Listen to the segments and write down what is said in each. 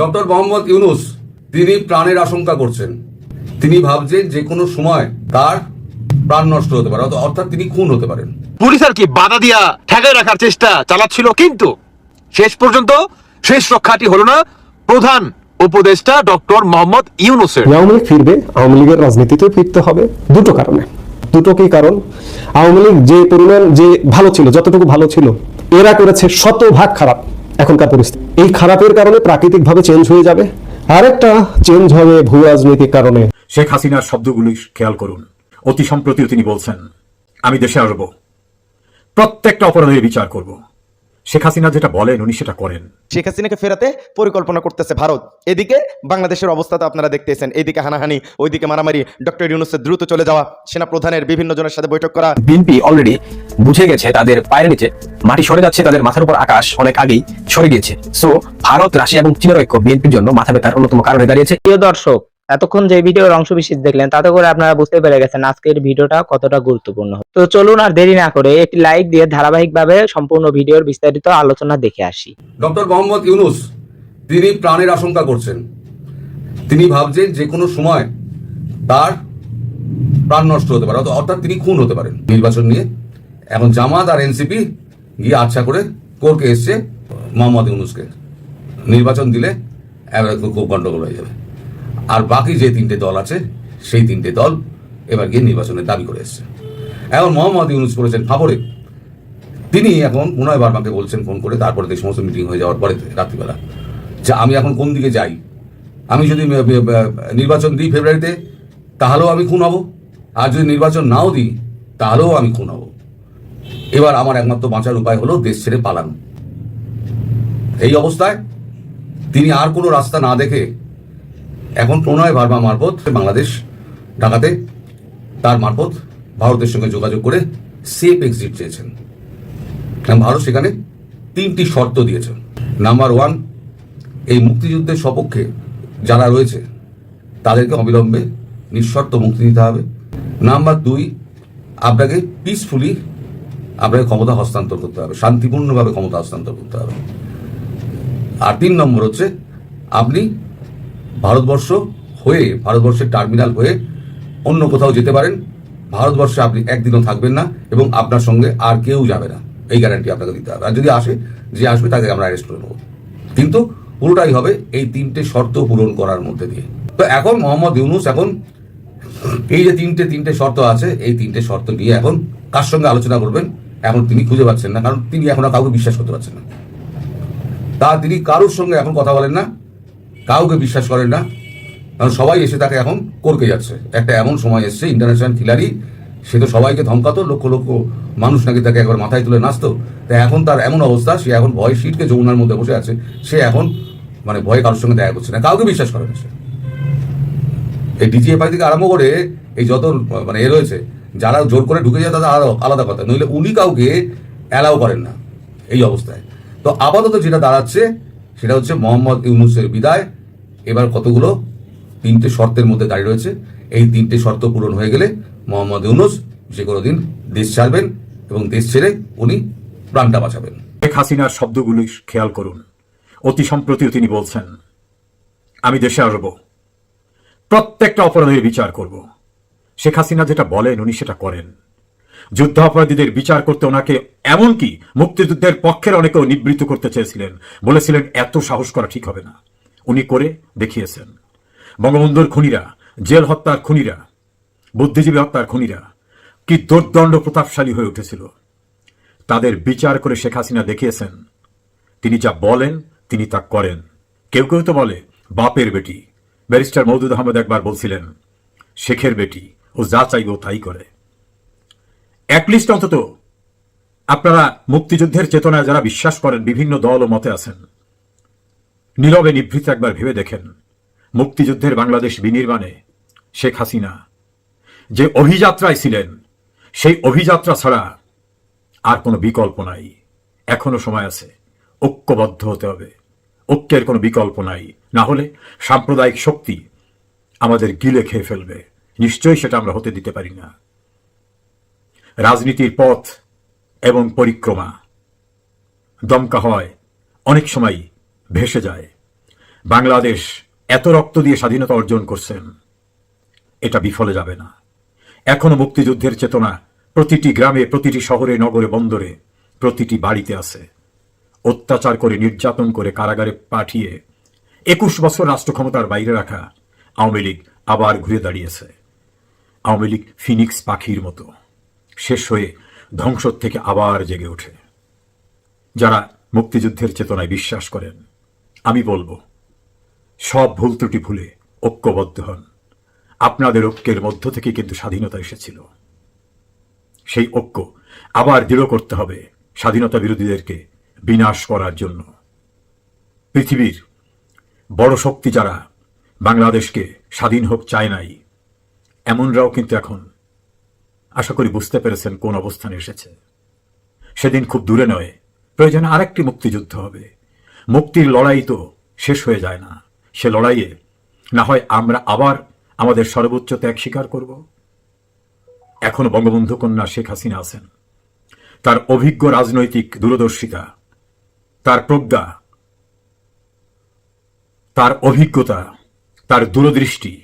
Doctor Mohammad Yunus তিনি প্রাণের আশঙ্কা করছেন। তিনি ভাবছেন যে কোনো সময় তার প্রাণ নষ্ট হতে পারে অর্থাৎ তিনি খুন হতে পারেন। পুলিশ আর কি বাধা দিয়া ঠেকায় রাখার চেষ্টা চালাচ্ছিল কিন্তু শেষ পর্যন্ত শেষ রক্ষাটি হলো না প্রধান উপদেষ্টা ডক্টর মোহাম্মদ ইউনুসের। আওয়ামী লীগ ফিরবে আওয়ামী লীগের রাজনীতিতে ফিরতে হবে দুটো কারণে। দুটো কি কারণ আওয়ামী লীগ যে পরিমাণ যে ভালো ছিল যতটুকু ভালো ছিল এরা করেছে শতভাগ খারাপ। এখনকার পরিস্থিতি। এই খারাপের কারণে প্রাকৃতিকভাবে চেঞ্জ হয়ে যাবে। আরেকটা চেঞ্জ হবে ভূ রাজনৈতিক কারণে। শেখ হাসিনার শব্দগুলি খেয়াল করুন। অতি সম্প্রতিও তিনি বলছেন, আমি দেশে আসব। প্রত্যেকটা অপরাধের বিচার করব। শেখ হাসিনা যেটা বলেন উনি সেটা করেন। শেখ হাসিনাকে ফেরাতে পরিকল্পনা করতেছে ভারত। এদিকে বাংলাদেশের অবস্থা তো আপনারা দেখতেছেন। এইদিকে হানাহানি ওইদিকে মারামারি ডক্টর ইউনুসের দ্রুত চলে যাওয়া সেনা প্রধানের বিভিন্ন জনের সাথে বৈঠক করা। বিএনপি অলরেডি বুঝে গেছে তাদের পায়ের নিচে মাটি সরে যাচ্ছে তাদের মাথার উপর আকাশ অনেক আগেই সরে গিয়েছে। সো ভারত রাশিয়া এবং চীনের ঐক্য বিএনপির জন্য মাথা ব্যথার অন্যতম কারণে দাঁড়িয়েছে। প্রিয় দর্শক এতক্ষণ যে ভিডিওর অংশ বিশেষ দেখলেন, তাতে করে আপনারা বুঝতে পেরে গেছেন আজকের ভিডিওটা কতটা গুরুত্বপূর্ণ। তো চলুন আর দেরি না করে একটি লাইক দিয়ে ধারাবাহিকভাবে সম্পূর্ণ ভিডিওর বিস্তারিত আলোচনা দেখে আসি। ডক্টর মোহাম্মদ ইউনুস, তিনি প্রাণের আশঙ্কা করছেন। তিনি ভাবছেন যে কোনো সময় তার প্রাণ নষ্ট হতে পারে অর্থ- অর্থাৎ তিনি খুন হতে পারেন। নির্বাচন নিয়ে এখন জামাত আর এনসিপি গিয়ে আচ্ছা করে কোর্টকে এসছে মোহাম্মদ ইউনুসকে। নির্বাচন দিলে খুব গন্ডগোল হয়ে যাবে। আর বাকি যে তিনটে দল আছে, সেই তিনটে দল এবার গিয়ে নির্বাচনের দাবি করে এসছে। এখন মোহাম্মদ ইউনুস করেছেন খবরে তিনি এখন পুনরায় বার্মাকে বলছেন ফোন করে, তারপরে এই সমস্ত মিটিং হয়ে যাওয়ার পরে রাত্রিবেলা। যে, আমি এখন কোন দিকে যাই? আমি যদি নির্বাচন দিই ফেব্রুয়ারিতে, তাহলেও আমি খুন হব। আর যদি নির্বাচন নাও দিই, তাহলেও আমি খুন হব। এবার আমার একমাত্র বাঁচার উপায় হলো দেশ ছেড়ে পালানো। এই অবস্থায় তিনি আর কোনো রাস্তা না দেখে এখন প্রণয় ভার্মা মারফত বাংলাদেশ ঢাকাতে তার মারফত ভারতের সঙ্গে যোগাযোগ করে সেফ এক্সিট চেয়েছেন। ভারত সেখানে তিনটি শর্ত দিয়েছে। নাম্বার ওয়ান, এই মুক্তিযুদ্ধের সপক্ষে যারা রয়েছে, তাদেরকে অবিলম্বে নিঃশর্ত মুক্তি দিতে হবে। নাম্বার দুই, আপনাকে পিসফুলি আপনাকে ক্ষমতা হস্তান্তর করতে হবে, শান্তিপূর্ণভাবে ক্ষমতা হস্তান্তর করতে হবে। আর তিন নম্বর হচ্ছে, আপনি ভারতবর্ষ হয়ে, ভারতবর্ষের টার্মিনাল হয়ে অন্য কোথাও যেতে পারেন, ভারতবর্ষে আপনি একদিনও থাকবেন না এবং আপনার সঙ্গে আর কেউ যাবে না। এই গ্যারান্টি আপনাকে দিতে হবে। আর যদি আসে, যে আসবে তাকে আমরা অ্যারেস্ট করে নেব। কিন্তু পুরোটাই হবে এই তিনটে শর্ত পূরণ করার মধ্যে দিয়ে। তো এখন মোহাম্মদ ইউনুস এখন এই যে তিনটে তিনটে শর্ত আছে, এই তিনটে শর্ত নিয়ে এখন কার সঙ্গে আলোচনা করবেন, এখন তিনি খুঁজে পাচ্ছেন না, কারণ তিনি এখন কাউকে বিশ্বাস করতে পারছেন না। তা তিনি কারোর সঙ্গে এখন কথা বলেন না। কাউকে বিশ্বাস করেন না। কারণ সবাই এসে তাকে এখন করকে যাচ্ছে। একটা এমন সময় এসছে ইন্টারন্যাশনাল খিলাড়ি। সে তো সবাইকে ধমকাতো, লক্ষ লক্ষ মানুষ নাকি তাকে একবার মাথায় তুলে নাচতো। তা এখন তার এমন অবস্থা, সে এখন ভয় শীতকে যমুনার মধ্যে বসে আছে। সে এখন মানে ভয়ে কারোর সঙ্গে দেখা করছে না, কাউকে বিশ্বাস করে না সে। এই ডিজিএফআই থেকে আরম্ভ করে এই যত মানে এ রয়েছে, যারা জোর করে ঢুকে যায় তাদের আলাদা আলাদা কথা। নইলে উনি কাউকে অ্যালাউ করেন না, এই অবস্থায়। তো আপাতত যেটা দাঁড়াচ্ছে, সেটা হচ্ছে মোহাম্মদ ইউনুসের বিদায়। এবার কতগুলো? তিনটে শর্তের মধ্যে দাঁড়িয়ে রয়েছে। এই তিনটে শর্ত পূরণ হয়ে গেলে মোহাম্মদ ইউনুস যে কোনো দিন দেশ ছাড়বেন এবং দেশ ছেড়ে উনি প্রাণটা বাঁচাবেন। শেখ হাসিনার শব্দগুলি খেয়াল করুন। অতি সম্প্রতিও তিনি বলছেন, আমি দেশে আসব। প্রত্যেকটা অপরাধের বিচার করব। শেখ হাসিনা যেটা বলেন, উনি সেটা করেন। যুদ্ধ অপরাধীদের বিচার করতে ওনাকে এমনকি মুক্তিযুদ্ধের পক্ষের অনেকেও নিবৃত্ত করতে চেয়েছিলেন। বলেছিলেন, এত সাহস করা ঠিক হবে না। উনি করে দেখিয়েছেন। বঙ্গবন্ধুর খুনিরা, জেল হত্যার খুনিরা, বুদ্ধিজীবী হত্যার খুনিরা কি দুর্দণ্ড প্রতাপশালী হয়ে উঠেছিল। তাদের বিচার করে শেখ হাসিনা দেখিয়েছেন। তিনি যা বলেন, তিনি তা করেন। কেউ কেউ তো বলে, বাপের বেটি। ব্যারিস্টার মৌদুদ আহমেদ একবার বলছিলেন, শেখের বেটি, ও যা চাইবে তাই করে। অ্যাটলিস্ট অন্তত, আপনারা মুক্তিযুদ্ধের চেতনায় যারা বিশ্বাস করেন, বিভিন্ন দল ও মতে আছেন নীরবে নিভৃত একবার ভেবে দেখেন, মুক্তিযুদ্ধের বাংলাদেশ বিনির্মাণে শেখ হাসিনা যে অভিযাত্রায় ছিলেন, সেই অভিযাত্রা ছাড়া আর কোনো বিকল্প নাই। এখনও সময় আছে, ঐক্যবদ্ধ হতে হবে। ঐক্যের কোনো বিকল্প নাই। না হলে সাম্প্রদায়িক শক্তি আমাদের গিলে খেয়ে ফেলবে। নিশ্চয়ই সেটা আমরা হতে দিতে পারি না। রাজনীতির পথ এবং পরিক্রমা দমকা হয় অনেক সময় ভেসে যায়। বাংলাদেশ এত রক্ত দিয়ে স্বাধীনতা অর্জন করছেন, এটা বিফলে যাবে না। এখনও মুক্তিযুদ্ধের চেতনা প্রতিটি গ্রামে, প্রতিটি শহরে, নগরে, বন্দরে, প্রতিটি বাড়িতে আছে। অত্যাচার করে, নির্যাতন করে কারাগারে পাঠিয়ে একুশ বছর রাষ্ট্র ক্ষমতার বাইরে রাখা আওয়ামী লীগ আবার ঘুরে দাঁড়িয়েছে। আওয়ামী লীগ ফিনিক্স পাখির মতো, শেষ হয়ে ধ্বংস থেকে আবার জেগে ওঠে। যারা মুক্তিযুদ্ধের চেতনায় বিশ্বাস করেন আমি বলব, সব ভুল ত্রুটি ভুলে ঐক্যবদ্ধ হন। আপনাদের ঐক্যের মধ্য থেকে কিন্তু স্বাধীনতা এসেছিল। সেই ঐক্য আবার দৃঢ় করতে হবে স্বাধীনতা বিরোধীদেরকে বিনাশ করার জন্য। পৃথিবীর বড় শক্তি যারা বাংলাদেশকে স্বাধীন হোক চায় নাই, এমনরাও কিন্তু এখন আশা করি বুঝতে পেরেছেন কোন অবস্থানে এসেছে। সেদিন খুব দূরে নয়, প্রয়োজনে আরেকটি মুক্তিযুদ্ধ হবে। মুক্তির লড়াই তো শেষ হয়ে যায় না। সে লড়াইয়ে না হয় আমরা আবার আমাদের সর্বোচ্চ ত্যাগ স্বীকার করব। এখনও বঙ্গবন্ধু কন্যা শেখ হাসিনা আছেন। তার অভিজ্ঞ রাজনৈতিক দূরদর্শিতা, তার প্রজ্ঞা, তার অভিজ্ঞতা, তার দূরদৃষ্টি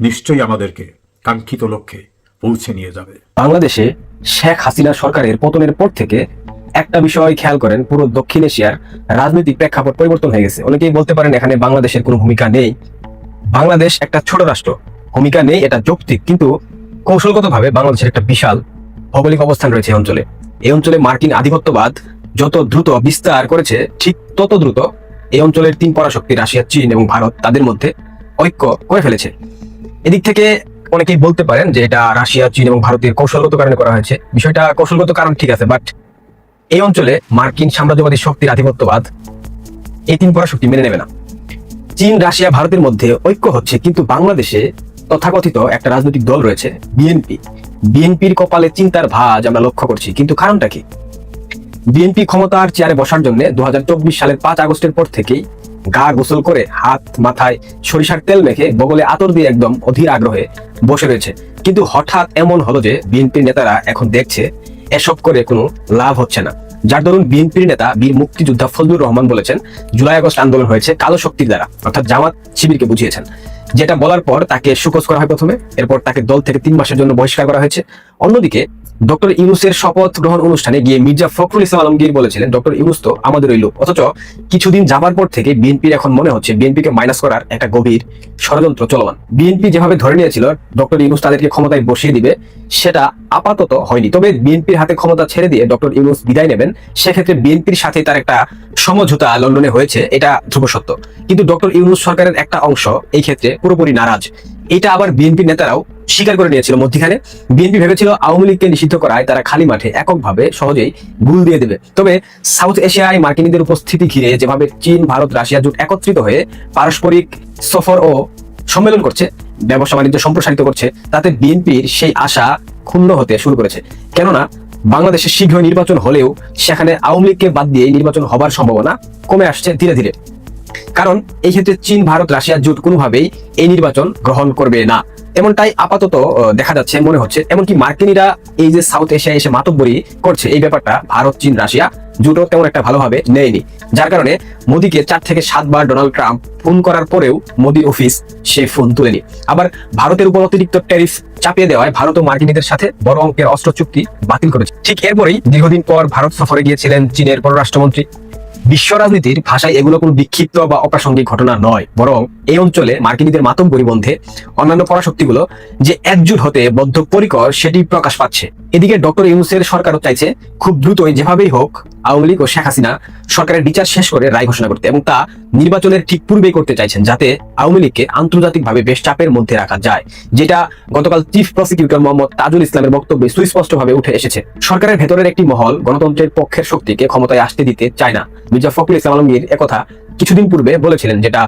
নিশ্চয়ই আমাদেরকে কাঙ্ক্ষিত লক্ষ্যে পৌঁছে নিয়ে যাবে। বাংলাদেশে শেখ হাসিনা সরকারের পতনের পর থেকে একটা বিষয় খেয়াল করেন, পুরো দক্ষিণ এশিয়ার রাজনৈতিক প্রেক্ষাপট পরিবর্তন হয়ে গেছে। অনেকেই বলতে পারেন এখানে বাংলাদেশের কোনো ভূমিকা নেই। বাংলাদেশ একটা ছোট রাষ্ট্র, ভূমিকা নেই, এটা যৌক্তিক, কিন্তু কৌশলগতভাবে বাংলাদেশের একটা বিশাল ভৌগোলিক অবস্থান রয়েছে এই অঞ্চলে। এই অঞ্চলে মার্কিন আধিপত্যবাদ যত দ্রুত বিস্তার করেছে, ঠিক তত দ্রুত এই অঞ্চলের তিন পরাশক্তি, রাশিয়া, চীন এবং ভারত তাদের মধ্যে ঐক্য করে ফেলেছে। এদিক থেকে অনেকেই বলতে পারেন যে এটা রাশিয়া, চীন এবং ভারতের কৌশলগত কারণে করা হয়েছে। বিষয়টা কৌশলগত কারণ ঠিক আছে বাট এই অঞ্চলে মার্কিন সাম্রাজ্যবাদী শক্তির আধিপত্যবাদ এই তিন পরাশক্তি মেনে নেবে না। চীন, রাশিয়া, ভারতের মধ্যে ঐক্য হচ্ছে, কিন্তু বাংলাদেশে তথাকথিত একটা রাজনৈতিক দল রয়েছে, বিএনপি। বিএনপির কপালে চিন্তার ভাঁজ আমরা লক্ষ্য করছি, কিন্তু কারণটা কি? বিএনপি ক্ষমতার চেয়ারে বসার জন্য দু হাজার চব্বিশ সালের পাঁচ আগস্টের পর থেকেই গা গোসল করে হাত মাথায় সরিষার তেল মেখে বগলে আতর দিয়ে একদম অধীর আগ্রহে বসে রয়েছে। কিন্তু হঠাৎ এমন হলো যে বিএনপির নেতারা এখন দেখছে এসব করে কোনো লাভ হচ্ছে না। যার দরুন বিএনপির নেতা বীর মুক্তিযোদ্ধা ফজলুর রহমান বলেছেন, জুলাই আগস্ট আন্দোলন হয়েছে কালো শক্তির দ্বারা, অর্থাৎ জামাত শিবিরকে বুঝিয়েছেন। যেটা বলার পর তাকে সুকোচ করা হয় প্রথমে, এরপর তাকে দল থেকে তিন মাসের জন্য বহিষ্কার করা হয়েছে। অন্যদিকে ডক্টর ইউনুসের শপথ গ্রহণ অনুষ্ঠানে গিয়ে মির্জা ফখরুল ইসলাম আলমগীর বলেছিলেন, ডক্টর ইউনুস তো আমাদের ওই লোক। অথচ কিছুদিন যাবার পর থেকে বিএনপির এখন মনে হচ্ছে বিএনপিকে মাইনাস করার একটা গভীর ষড়যন্ত্র চলমান। বিএনপি যেভাবে ধরে নিয়েছিল, ডক্টর ইউনুস তাদেরকে ক্ষমতায় বসিয়ে দিবে, সেটা আপাতত হয়নি। তবে বিএনপির হাতে ক্ষমতা ছেড়ে দিয়ে ডক্টর ইউনুস বিদায় নেবেন, সেক্ষেত্রে বিএনপির সাথে তার একটা সমঝোতা লন্ডনে হয়েছে, এটা ধ্রুব সত্য। কিন্তু ডক্টর ইউনুস সরকারের একটা অংশ, এই ক্ষেত্রে পুরোপুরি নারাজ। এটা আবার বিএনপি নেতারাও স্বীকার করে নিয়েছিল মধ্যখানে। বিএনপি ভেবেছিল আওয়ামী লীগকে নিষিদ্ধ করায় তারা খালি মাঠে এককভাবে সহজেই গুল দিয়ে দেবে। তবে সাউথ এশিয়ায় মার্কিনীদের উপস্থিতি ঘিরে যেভাবে চীন, ভারত, রাশিয়া জোট একত্রিত হয়ে পারস্পরিক সফর ও সম্মেলন করছে, ব্যবসা বাণিজ্য সম্প্রসারিত করছে, তাতে বিএনপির সেই আশা ক্ষুণ্ণ হতে শুরু করেছে। কেননা, বাংলাদেশে শীঘ্রই নির্বাচন হলেও সেখানে আওয়ামী লীগকে বাদ দিয়ে নির্বাচন হবার সম্ভাবনা কমে আসছে ধীরে ধীরে। কারণ এই ক্ষেত্রে চীন, ভারত, রাশিয়া জোট কোনোভাবেই এই নির্বাচন গ্রহণ করবে না। এমনটাই আপাতত দেখা যাচ্ছে, মনে হচ্ছে। এমনকি মার্কিনীরা এই যে সাউথ এশিয়ায় এসে মাতব্বরি করছে, এই ব্যাপারটা ভারত, চীন, রাশিয়া জোটও তেমন একটা ভালোভাবে নেয়নি। যার কারণে মোদীকে চার থেকে সাতবার ডোনাল্ড ট্রাম্প ফোন করার পরেও মোদীর অফিস সে ফোন তুলেনি। আবার ভারতের উপর অতিরিক্ত ট্যারিফ চাপিয়ে দেওয়ায় ভারত ও মার্কিনীদের সাথে বড় অঙ্কের অস্ত্র চুক্তি বাতিল করেছে। ঠিক এরপরেই দীর্ঘদিন পর ভারত সফরে গিয়েছিলেন চীনের পররাষ্ট্রমন্ত্রী। বিশ্ব রাজনীতির ভাষায় এগুলো কোনো বিক্ষিপ্ত বা অপ্রাসঙ্গিক ঘটনা নয়, বরং এই অঞ্চলে মার্কিনীদের মাতম পরিবন্ধে অন্যান্য পরাশক্তিগুলো যে একজুট হতে বদ্ধ পরিকর সেটি প্রকাশ পাচ্ছে। এদিকে ডক্টর ইউনুসের সরকারও চাইছে, খুব দ্রুতই যেভাবেই হোক, আওয়ামী লীগ ও শেখ হাসিনা সরকারের বিচার শেষ করে রায় ঘোষণা করতে এবং তা নির্বাচনের ঠিক পূর্বেই করতে চাইছেন যাতে আওয়ামী লীগকে আন্তর্জাতিকভাবে বেশ চাপের মধ্যে রাখা যায়, যেটা গতকাল চিফ প্রসিকিউটর মোহাম্মদ তাজুল ইসলামের বক্তব্যে সুস্পষ্টভাবে উঠে এসেছে। সরকারের ভেতরের একটি মহল গণতন্ত্রের পক্ষের শক্তিকে ক্ষমতায় আসতে দিতে চায় না। মির্জা ফখরুল ইসলাম আলমগীর একথা কিছুদিন পূর্বে বলেছিলেন যেটা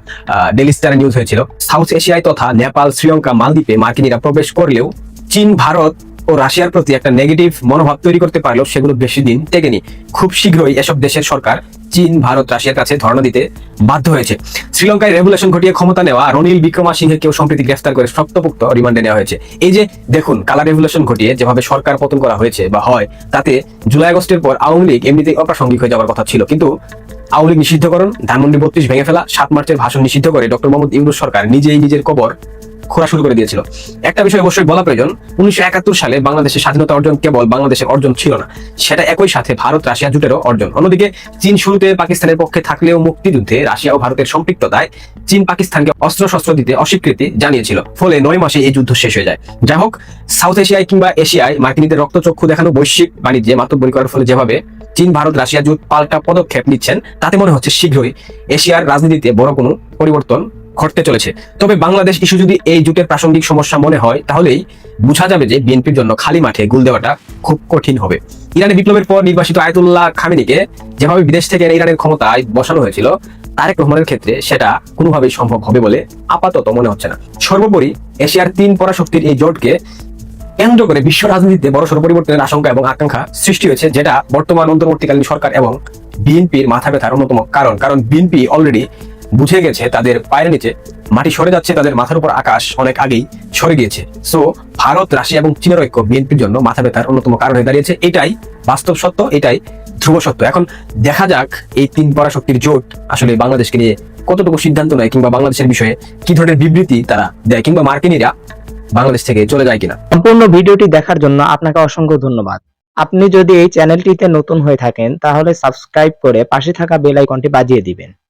ডেলি স্টার নিউজ হয়েছিল। সাউথ এশিয়ায় তথা নেপাল, শ্রীলঙ্কা, মালদ্বীপে মার্কিনীরা প্রবেশ করলেও চীন, ভারত ও রাশিয়ার প্রতি একটা নেগেটিভ মনোভাব তৈরি করতে পারলেও সেগুলো বেশি দিন টেকেনি। খুব শীঘ্রই এসব দেশের সরকার চীন, ভারত, রাশিয়ার কাছে ধর্ণা দিতে বাধ্য হয়েছে। শ্রীলঙ্কায় রেভুলেশন ঘটিয়ে ক্ষমতা নেওয়া, রনিল বিক্রমাসিংহেকেও সম্প্রতি গ্রেফতার করে শক্তপোক্ত রিমান্ডে নেওয়া হয়েছে। এই যে দেখুন কালার রেভুলেশন ঘটিয়ে যেভাবে সরকার পতন করা হয়েছে বা হয়, তাতে জুলাই আগস্টের পর আওয়ামী লীগ এমনিতেই অপ্রাসঙ্গিক হয়ে যাওয়ার কথা ছিল। কিন্তু আওয়ামী লীগ নিষিদ্ধকরণ, ধানমন্ডি বত্রিশ ভেঙে ফেলা, সাত মার্চের ভাষণ নিষিদ্ধ করে ডক্টর মোহাম্মদ ইউনুস সরকার নিজেই নিজের কবর খোঁড়া শুরু করে দিয়েছিল। একটা বিষয় অবশ্যই বলা প্রয়োজন, উনিশশো একাত্তর সালে বাংলাদেশের স্বাধীনতা অর্জন কেবল বাংলাদেশের অর্জন ছিল না। সেটা একই সাথে ভারত, রাশিয়া জুটেরও অর্জন। অন্যদিকে, চীন শুরুতে পাকিস্তানের পক্ষে থাকলেও মুক্তিযুদ্ধে রাশিয়া ও ভারতের সম্পৃক্ততায় চীন পাকিস্তানকে অস্ত্র শস্ত্র দিতে অস্বীকৃতি জানিয়েছিল। ফলে নয় মাসে এই যুদ্ধ শেষ হয়ে যায়। যাই হোক, সাউথ এশিয়ায় কিংবা এশিয়ায় মার্কিনীদের রক্তচক্ষু দেখানো বৈশ্বিক বাণিজ্যে মাতব্বরি করার ফলে যেভাবে চীন, ভারত, রাশিয়া জোট পাল্টা পদক্ষেপ নিচ্ছেন, তাতে মনে হচ্ছে শীঘ্রই এশিয়ার রাজনীতিতে বড় কোনো পরিবর্তন ঘটতে চলেছে। তবে বাংলাদেশ ইস্যু যদি এই জোটের প্রাসঙ্গিক সমস্যা মনে হয়, তাহলেই বোঝা যাবে যে বিএনপির জন্য খালি মাঠে গুল দেওয়াটা খুব কঠিন হবে। ইরানি বিপ্লবের পর নির্বাসিত আয়তুল্লাহ খামেনিকে যেভাবে বিদেশ থেকে ইরানের ক্ষমতায় বসানো হয়েছিল, তারেক রহমানের ক্ষেত্রে সেটা কোনোভাবেই সম্ভব হবে বলে আপাতত মনে হচ্ছে না। সর্বোপরি এশিয়ার তিন পরাশক্তির এই জোটকে কেন্দ্র করে বিশ্ব রাজনীতিতে বড়সড় পরিবর্তনের আশঙ্কা এবং আকাঙ্ক্ষা সৃষ্টি হয়েছে, যেটা বর্তমান অন্তর্বর্তীকালীন সরকার এবং বিএনপির মাথা ব্যথার অন্যতম কারণ। কারণ বিএনপি অলরেডি বুঝে গেছে তাদের পায়ের নিচে। মাটি সরে যাচ্ছে, তাদের মাথার উপর আকাশ অনেক আগেই সরে গিয়েছে। সো, ভারত, রাশিয়া এবং চীনের ঐক্য বিএনপির জন্য মাথা ব্যথার অন্যতম কারণ হয়ে দাঁড়িয়েছে। এটাই বাস্তব সত্য, এটাই ধ্রুব সত্য। এখন দেখা যাক এই তিন পরাশক্তির জোট আসলে বাংলাদেশকে নিয়ে কতটুকু সিদ্ধান্ত নেয় কিংবা বাংলাদেশের বিষয়ে কি ধরনের বিবৃতি তারা দেয় কিংবা মার্কিনীরা বাংলাদেশ থেকে চলে যায় কিনা। সম্পূর্ণ ভিডিওটি দেখার জন্য আপনাকে অসংখ্য ধন্যবাদ। আপনি যদি এই চ্যানেলটিতে নতুন হয়ে থাকেন, তাহলে সাবস্ক্রাইব করে পাশে থাকা বেল আইকনটি বাজিয়ে দিবেন।